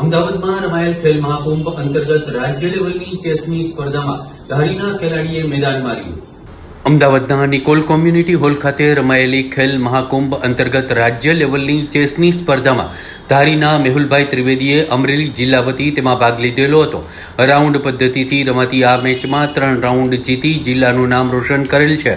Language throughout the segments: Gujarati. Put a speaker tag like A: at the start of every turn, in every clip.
A: અમદાવાદમાં રમાયેલ ખેલ મહાકુંભ અંતર્ગત રાજ્ય લેવલની ચેસની સ્પર્ધામાં ધારીના ખેલાડીએ મેદાન માર્યું. અમદાવાદના નિકોલ કોમ્યુનિટી હોલ ખાતે રમાયેલી ખેલ મહાકુંભ અંતર્ગત રાજ્ય લેવલની ચેસની સ્પર્ધામાં ધારીના મેહુલભાઈ ત્રિવેદીએ અમરેલી જિલ્લા વતી તેમાં ભાગ લીધેલો હતો. રાઉન્ડ પદ્ધતિથી રમાતી આ મેચમાં ત્રણ રાઉન્ડ જીતી જિલ્લાનું નામ રોશન કરેલ છે.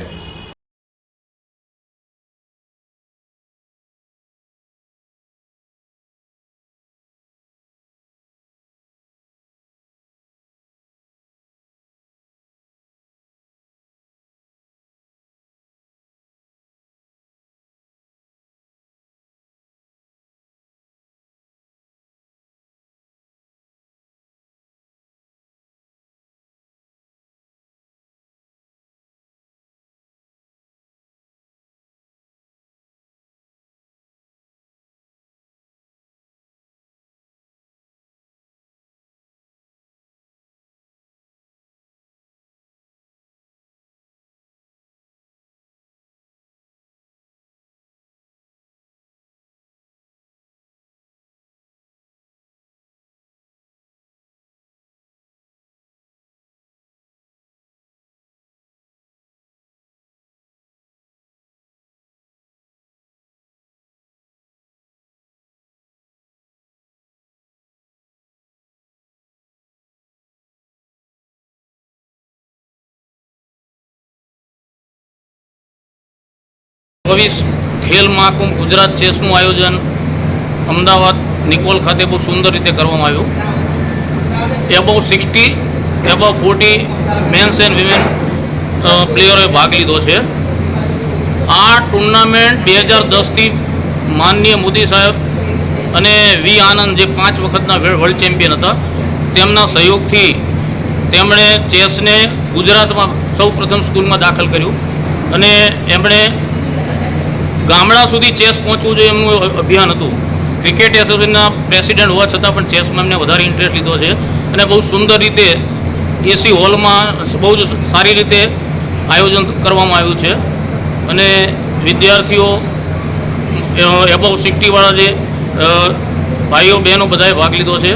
B: ચોવીસ ખેલ મહાકુંભ ગુજરાત ચેસનું આયોજન અમદાવાદ નિકોલ ખાતે બહુ સુંદર રીતે કરવામાં આવ્યું. Above sixty above forty men's and women પ્લેયરોએ ભાગ લીધો છે. આ ટુર્નામેન્ટ બે હજાર દસથી માનનીય મોદી સાહેબ અને વી આનંદ જે પાંચ વખતના વર્લ્ડ ચેમ્પિયન હતા, તેમના સહયોગથી તેમણે ચેસને ગુજરાતમાં સૌ પ્રથમ સ્કૂલમાં દાખલ કર્યું. અને એમણે ગામડા સુધી ચેસ પહોંચવું જોઈએ એમનું અભિયાન હતું. ક્રિકેટ એસોસિએશનના પ્રેસિડેન્ટ હોવા છતાં પણ ચેસમાં એમને વધારે ઇન્ટરેસ્ટ લીધો છે અને બહુ સુંદર રીતે એસી હોલમાં બહુ જ સારી રીતે આયોજન કરવામાં આવ્યું છે. અને વિદ્યાર્થીઓ એબવ સિક્સટીવાળા જે ભાઈઓ, બહેનો બધાએ ભાગ લીધો છે.